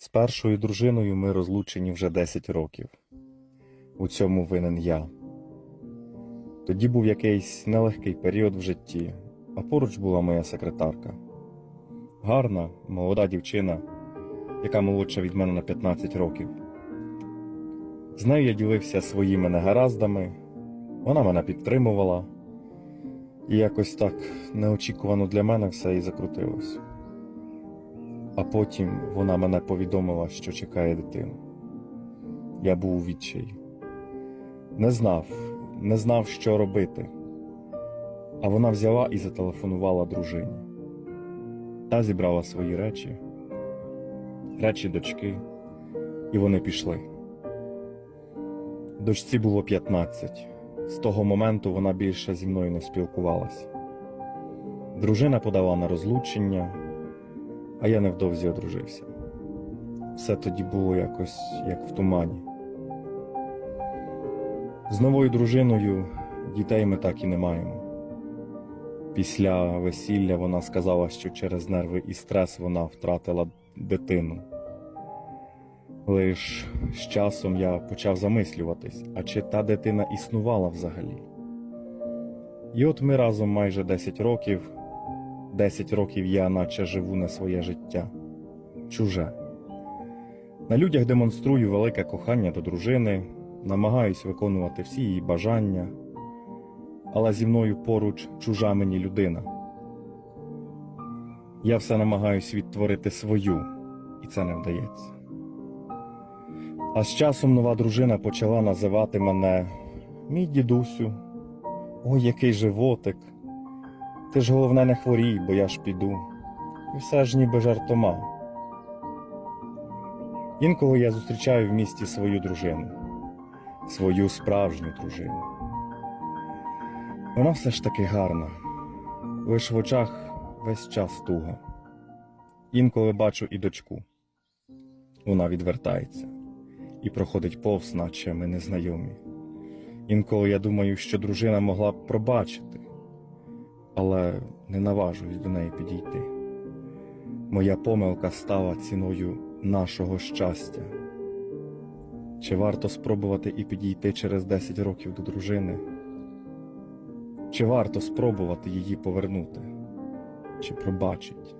З першою дружиною ми розлучені вже 10 років. У цьому винен я. Тоді був якийсь нелегкий період в житті, а поруч була моя секретарка. Гарна, молода дівчина, яка молодша від мене на 15 років. З нею я ділився своїми негараздами, вона мене підтримувала, і якось так неочікувано для мене все і закрутилось. А потім вона мене повідомила, що чекає дитину. Я був у відчаї. Не знав, не знав, що робити. А вона взяла і зателефонувала дружині. Та зібрала свої речі, речі дочки, і вони пішли. Дочці було 15. З того моменту вона більше зі мною не спілкувалася. Дружина подала на розлучення, а я невдовзі одружився. Все тоді було якось як в тумані. З новою дружиною дітей ми так і не маємо. Після весілля вона сказала, що через нерви і стрес вона втратила дитину. Лиш з часом я почав замислюватись, а чи та дитина існувала взагалі. І от ми разом майже 10 років, 10 років я наче живу не своє життя, чуже. На людях демонструю велике кохання до дружини, намагаюсь виконувати всі її бажання, але зі мною поруч чужа мені людина. Я все намагаюсь відтворити свою, і це не вдається. А з часом нова дружина почала називати мене мій дідусю, ой, який животик. Ти ж головне не хворій, бо я ж піду. І все ж ніби жартома. Інколи я зустрічаю в місті свою дружину, свою справжню дружину. Вона все ж таки гарна, лиш в очах весь час туга. Інколи бачу і дочку. Вона відвертається і проходить повз, наче ми незнайомі. Інколи я думаю, що дружина могла б пробачити, але не наважуюсь до неї підійти. Моя помилка стала ціною нашого щастя. Чи варто спробувати і підійти через 10 років до дружини? Чи варто спробувати її повернути? Чи пробачить?